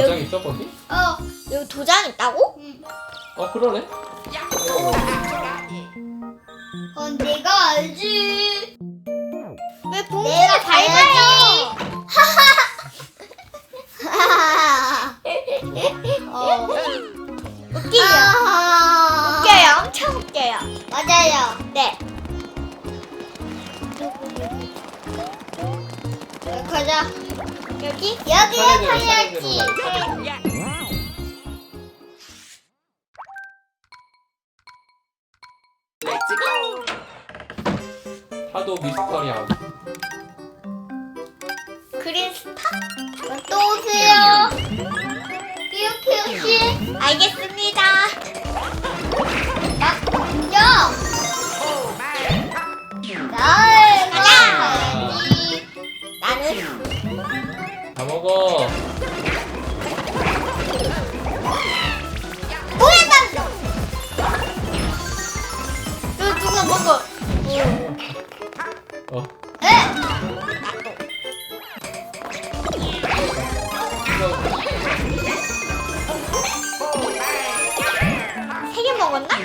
도장 여기. 있어 거기? 어. 여기 도장 있다고? 응. 어 그러네. 어, 내가 알지. 왜 봉지가? 어. 웃기죠? 여기? 여기에 차례대로, 타야지. 파도 미스터리함. 그린 스타? 또 오세요. 이렇게 혹시 알겠습니다. 포니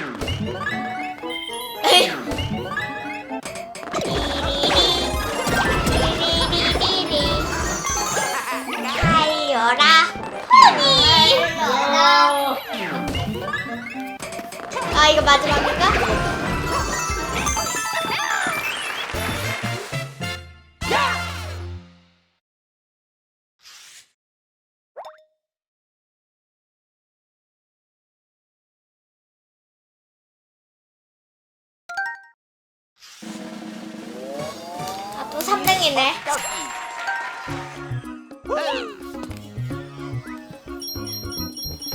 달려라. 아 이거 마지막인가? 3등이네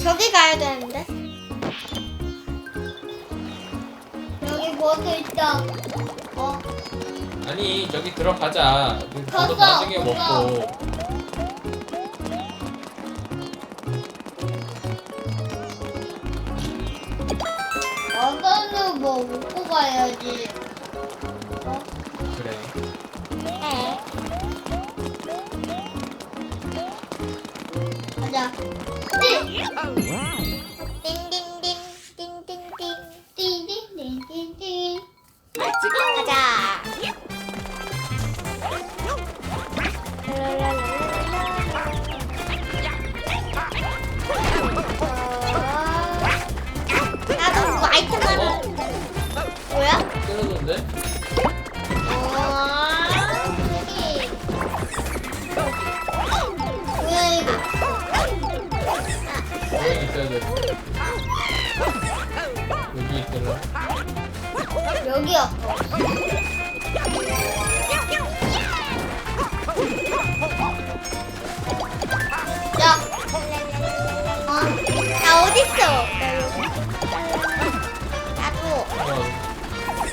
저기 가야 되는데 여기 뭐도 있다. 어. 아니 저기 들어가자. 갔어, 나중에 갔어. 먹고. 와서는 뭐 먹고 가야지. 어? 그래. 가자. 네. 띵띵띵 띵띵띵 띵띵띵띵띵. 가자 나도 뭐 아이템 하나 뭐야? 끊었는데? 어, 있어야 돼. 여기 있더라. 여기야. 야. 어. 나 어딨어? 나도 어.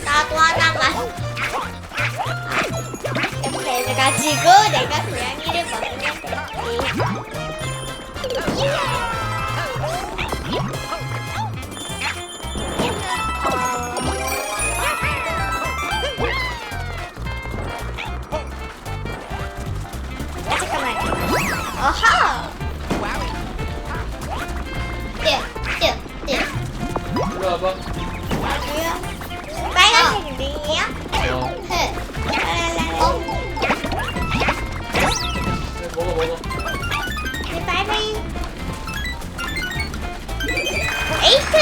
나도 하나만 이렇게 해가지고 내가 고양이를 먹으면 되지 와봐. 빨간색 링이요? 어. 해. 랄랄랄라. 그래, 먹어 먹어. 네, 바이바이 에이트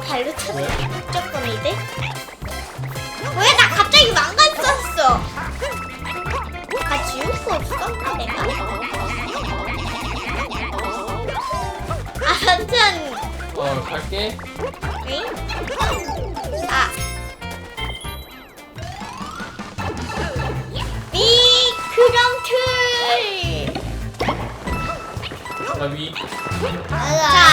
발로 왜? 찾으면 무조건이지? 왜나 갑자기 망가졌어? 다 지울 수 없어? 내가? 아 완전 어 갈게. 응? 아 미끄럼틀 나 위. 저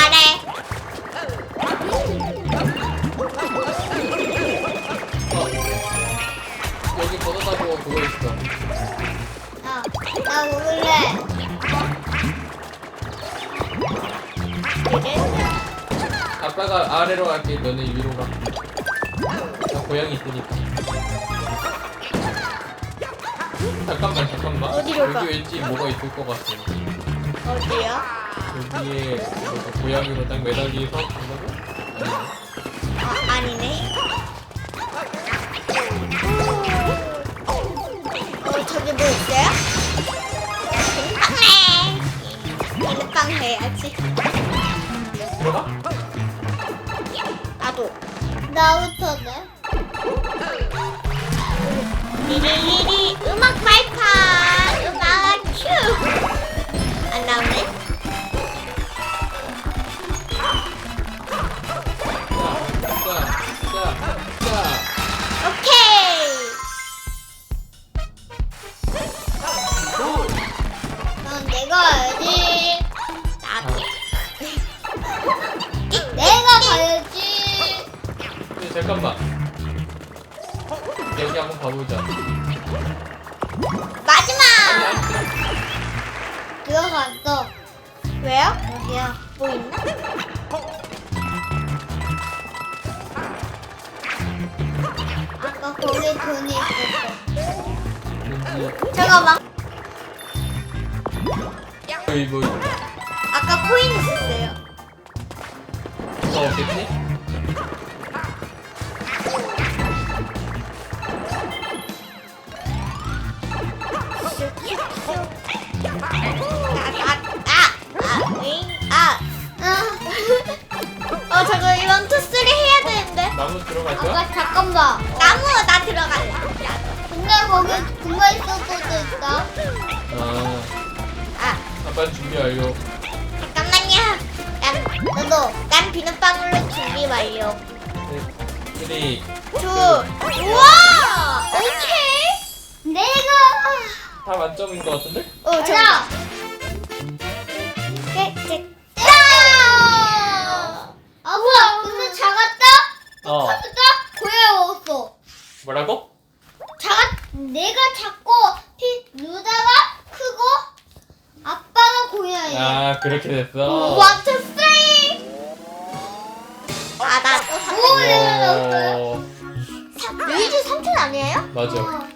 그거 있어. 나 먹을래. 아빠가 아래로 갈게. 너네 위로 가. 나 고양이 있으니까. 잠깐만 잠깐만. 어디로 가? 여기 왠지 뭐가 있을 것 같아. 어디요? 여기에 뭐가 고양이로 딱 간다고? 아니네. 아, 아니네. 저기 뭐 있어요? 빵해. 비눗빵 해야지. 들어가? 나도. 나부터네. 리리리리 음악 발판. 음악 큐. 안 나오네. 잠깐만. 여기 한번 가보자. 마지막. 들어갔어. 왜요? 여기야. 뭐 있나? 아까 거기 돈이 있었어. 잠깐만. 여기 뭐 아까 코인 있었어요. 없겠지? 아, 아, 어, 저거 이런 투쓰리 해야 되는데. 나무 들어갈 거야? 아까 잠깐만. 나무 나 들어갈래. 근데 거기 금방 있을 수도 있다. 아, 아, 아빠 준비 완료. 잠깐만요. 난, 너도, 난 비눗방울로 준비 완료. 네, 1, 2, 둘, 우와! 오케이. 내가. 다 만점인 것 같은데? 어, 저, 자. 네, 네. 아 뭐야? 근데 작았다? 어. 컸다? 고야 먹었어. 뭐라고? 작았. 내가 작고 피 누다가 크고 아빠가 고양이. 아, 그렇게 됐어. 원, 투, 쓰리. 아, 나또 오, 내가 어, 삼. 루이지 삼촌 아니에요? 맞아. 어.